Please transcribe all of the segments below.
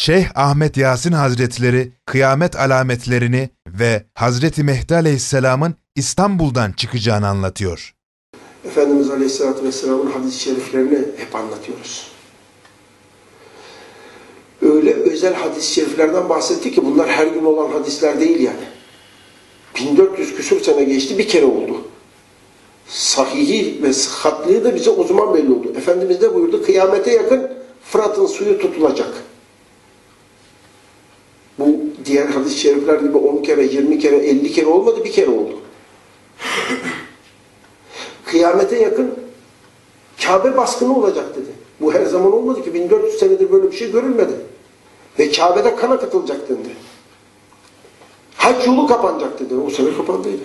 Şeyh Ahmet Yasin Hazretleri kıyamet alametlerini ve Hazreti Mehdi Aleyhisselam'ın İstanbul'dan çıkacağını anlatıyor. Efendimiz Aleyhisselatü Vesselam'ın hadis-i şeriflerini hep anlatıyoruz. Öyle özel hadis-i şeriflerden bahsetti ki bunlar her gün olan hadisler değil yani. 1400 küsur sene geçti bir kere oldu. Sahihi ve sıhhatliği de bize o zaman belli oldu. Efendimiz de buyurdu kıyamete yakın Fırat'ın suyu tutulacak. Diğer hadis-i şerifler gibi 10 kere, 20 kere, 50 kere olmadı bir kere oldu. Kıyamete yakın Kabe baskını olacak dedi. Bu her zaman olmadı ki. 1400 senedir böyle bir şey görülmedi. Ve Kabe'de kan akıtılacak dedi. Hac yolu kapanacak dedi. O sene kapandıydı.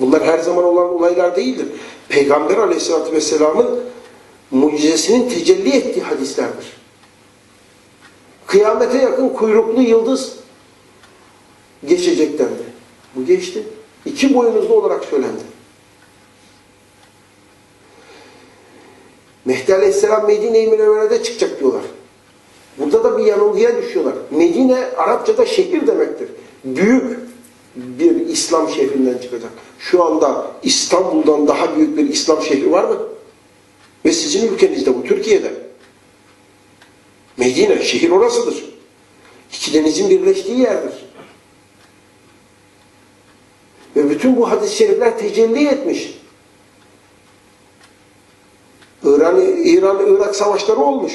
Bunlar her zaman olan olaylar değildir. Peygamber aleyhissalatü vesselamın mucizesinin tecelli ettiği hadislerdir. Kıyamete yakın kuyruklu yıldız geçecek dendi. Bu geçti. İki boyunuzlu olarak söylendi. Mehdi Aleyhisselam Medine-i Münevvere'de çıkacak diyorlar. Burada da bir yanılgıya düşüyorlar. Medine Arapçada şehir demektir. Büyük bir İslam şehrinden çıkacak. Şu anda İstanbul'dan daha büyük bir İslam şehri var mı? Ve sizin ülkenizde bu, Türkiye'de. Medine, şehir orasıdır. İki denizin birleştiği yerdir. Ve bütün bu hadis-i şerifler tecelli etmiş. İran, İran-Irak savaşları olmuş.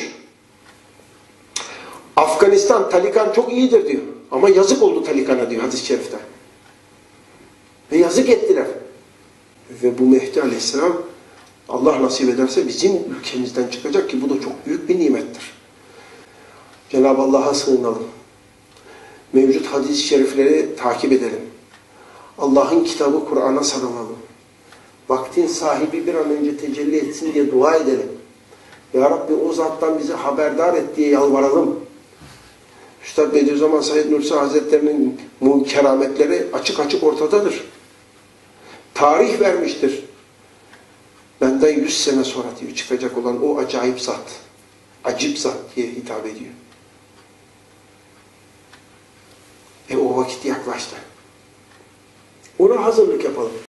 Afganistan, Talikan çok iyidir diyor. Ama yazık oldu Talikan'a diyor hadis-i şerifte. Ve yazık ettiler. Ve bu Mehdi Aleyhisselam Allah nasip ederse bizim ülkemizden çıkacak ki bu da çok büyük. Cenab-ı Allah'a sığınalım. Mevcut hadis-i şerifleri takip edelim. Allah'ın kitabı Kur'an'a sarılalım. Vaktin sahibi bir an önce tecelli etsin diye dua edelim. Ya Rabbi o zattan bizi haberdar et diye yalvaralım. Üstad Bediüzzaman Said Nursi Hazretleri'nin bu kerametleri açık açık ortadadır. Tarih vermiştir. Benden yüz sene sonra diyor çıkacak olan o acayip zat. Acip zat diye hitap ediyor. O vakit yaklaştı. Ona hazırlık yapalım.